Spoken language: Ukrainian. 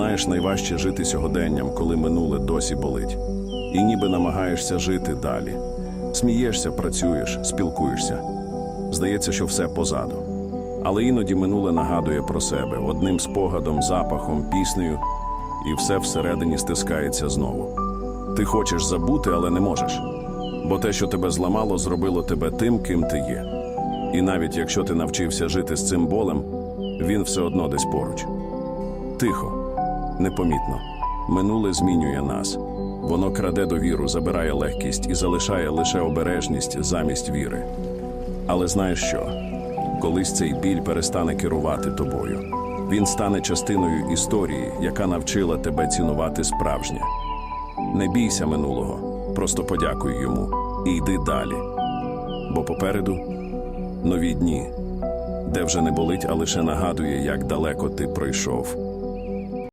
знаєш, найважче жити сьогоденням, коли минуле досі болить. І ніби намагаєшся жити далі. Смієшся, працюєш, спілкуєшся. Здається, що все позаду. Але іноді минуле нагадує про себе одним спогадом, запахом, піснею, і все всередині стискається знову. Ти хочеш забути, але не можеш. Бо те, що тебе зламало, зробило тебе тим, ким ти є. І навіть якщо ти навчився жити з цим болем, він все одно десь поруч. Тихо, непомітно. Минуле змінює нас. Воно краде довіру, забирає легкість і залишає лише обережність замість віри. Але знаєш що? Колись цей біль перестане керувати тобою. Він стане частиною історії, яка навчила тебе цінувати справжнє. Не бійся минулого, просто подякуй йому і йди далі. Бо попереду нові дні, де вже не болить, а лише нагадує, як далеко ти пройшов.